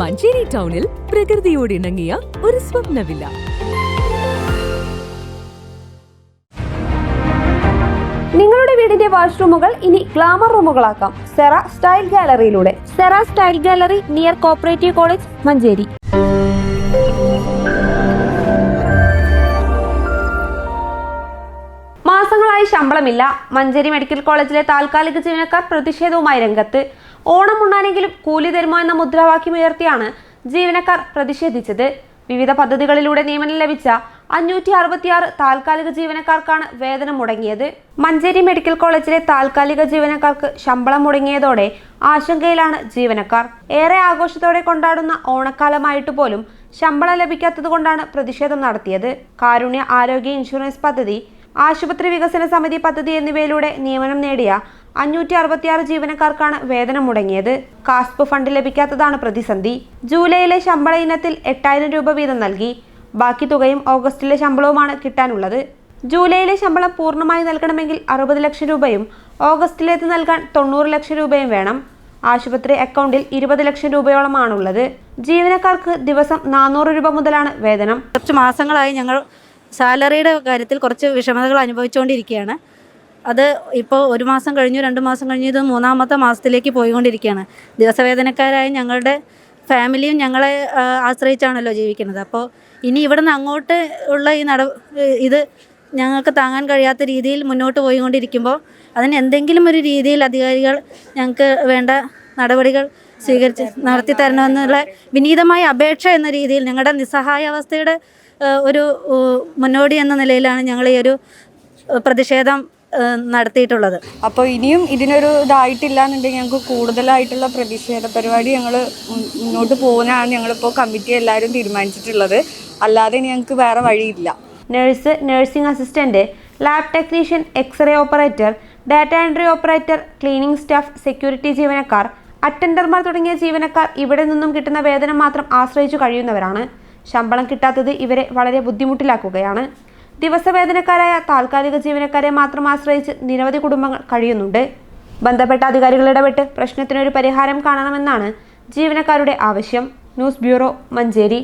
മഞ്ചേരി ടൗണിൽ പ്രകൃതിയോട് ഇണങ്ങിയ ഒരു സ്വപ്നവില്ല. നിങ്ങളുടെ വീടിന്റെ വാഷ്റൂമുകൾ ഇനി ഗ്ലാമർ റൂമുകളാക്കാം. Cera style ഗാലറിയിലൂടെ. Cera style gallery near cooperative college Manjeri. മാസങ്ങളായി ശമ്പളമില്ല. മഞ്ചേരി മെഡിക്കൽ കോളേജിലെ താൽക്കാലിക ജീവനക്കാർ പ്രതിഷേധവുമായി രംഗത്ത്. ഓണം ഉണ്ണാനെങ്കിലും കൂലി തരുമോ എന്ന മുദ്രാവാക്യം ഉയർത്തിയാണ് ജീവനക്കാർ പ്രതിഷേധിച്ചത്. വിവിധ പദ്ധതികളിലൂടെ നിയമനം ലഭിച്ച അഞ്ഞൂറ്റി അറുപത്തിയാറ് താൽക്കാലിക ജീവനക്കാർക്കാണ് വേതനം മുടങ്ങിയത്. മഞ്ചേരി മെഡിക്കൽ കോളേജിലെ താൽക്കാലിക ജീവനക്കാർക്ക് ശമ്പളം മുടങ്ങിയതോടെ ആശങ്കയിലാണ് ജീവനക്കാർ. ഏറെ ആഘോഷത്തോടെ കൊണ്ടാടുന്ന ഓണക്കാലമായിട്ട് പോലും ശമ്പളം ലഭിക്കാത്തത് കൊണ്ടാണ് പ്രതിഷേധം നടത്തിയത്. കാരുണ്യ ആരോഗ്യ ഇൻഷുറൻസ് പദ്ധതി ആശുപത്രി വികസന സമിതി പദ്ധതി എന്നിവയിലൂടെ നിയമനം നേടിയ അഞ്ഞൂറ്റി അറുപത്തിയാറ് ജീവനക്കാർക്കാണ് വേതനം മുടങ്ങിയത്. കാസ്പ് ഫണ്ട് ലഭിക്കാത്തതാണ് പ്രതിസന്ധി. ജൂലൈയിലെ ശമ്പള ഇനത്തിൽ എട്ടായിരം രൂപ വീതം നൽകി. ബാക്കി തുകയും ഓഗസ്റ്റിലെ ശമ്പളവുമാണ് കിട്ടാനുള്ളത്. ജൂലൈയിലെ ശമ്പളം പൂർണമായി നൽകണമെങ്കിൽ അറുപത് ലക്ഷം രൂപയും ഓഗസ്റ്റിലേത് നൽകാൻ തൊണ്ണൂറ് ലക്ഷം രൂപയും വേണം. ആശുപത്രി അക്കൗണ്ടിൽ ഇരുപത് ലക്ഷം രൂപയോളമാണുള്ളത്. ജീവനക്കാർക്ക് ദിവസം നാനൂറ് രൂപ മുതലാണ് വേതനം. കുറച്ച് മാസങ്ങളായി ഞങ്ങൾ സാലറിയുടെ കാര്യത്തിൽ കുറച്ച് വിഷമതകൾ അനുഭവിച്ചുകൊണ്ടിരിക്കുകയാണ്. അത് ഇപ്പോൾ ഒരു മാസം കഴിഞ്ഞു രണ്ട് മാസം കഴിഞ്ഞു ഇത് മൂന്നാമത്തെ മാസത്തിലേക്ക് പോയിക്കൊണ്ടിരിക്കുകയാണ്. ദിവസവേദനക്കാരായ ഞങ്ങളുടെ ഫാമിലിയും ഞങ്ങളെ ആശ്രയിച്ചാണല്ലോ ജീവിക്കുന്നത്. അപ്പോൾ ഇനി ഇവിടെ നിന്ന് അങ്ങോട്ട് ഉള്ള ഈ നട ഇത് ഞങ്ങൾക്ക് താങ്ങാൻ കഴിയാത്ത രീതിയിൽ മുന്നോട്ട് പോയിക്കൊണ്ടിരിക്കുമ്പോൾ അതിന് എന്തെങ്കിലും ഒരു രീതിയിൽ അധികാരികൾ ഞങ്ങൾക്ക് വേണ്ട നടപടികൾ സ്വീകരിച്ച് നടത്തി തരണമെന്നുള്ള വിനീതമായ അപേക്ഷ എന്ന രീതിയിൽ ഞങ്ങളുടെ നിസ്സഹായാവസ്ഥയുടെ ഒരു മുന്നോടി എന്ന നിലയിലാണ് ഞങ്ങൾ ഈ ഒരു പ്രതിഷേധം നടത്തിയിട്ടുള്ളത്. അപ്പോൾ ഇനിയും ഇതിനൊരു ഇതായിട്ടില്ല എന്നുണ്ടെങ്കിൽ ഞങ്ങൾക്ക് കൂടുതലായിട്ടുള്ള പ്രതിഷേധ പരിപാടി ഞങ്ങൾ മുന്നോട്ട് പോകുന്നതാണ് ഞങ്ങളിപ്പോൾ കമ്മിറ്റി എല്ലാവരും തീരുമാനിച്ചിട്ടുള്ളത്. അല്ലാതെ ഇനി ഞങ്ങൾക്ക് വേറെ വഴിയില്ല. Nurse nursing assistant lab technician X ray operator data entry operator cleaning staff security ജീവനക്കാർ അറ്റൻഡർമാർ തുടങ്ങിയ ജീവനക്കാർ ഇവിടെ നിന്നും കിട്ടുന്ന വേതനം മാത്രം ആശ്രയിച്ചു കഴിയുന്നവരാണ്. ശമ്പളം കിട്ടാത്തത് ഇവരെ വളരെ ബുദ്ധിമുട്ടിലാക്കുകയാണ്. ദിവസവേതനക്കാരായ താൽക്കാലിക ജീവനക്കാരെ മാത്രം ആശ്രയിച്ച് നിരവധി കുടുംബങ്ങൾ കഴിയുന്നുണ്ട്. ബന്ധപ്പെട്ട അധികാരികൾ ഇടപെട്ട് പ്രശ്നത്തിനൊരു പരിഹാരം കാണണമെന്നാണ് ജീവനക്കാരുടെ ആവശ്യം. News bureau Manjeri.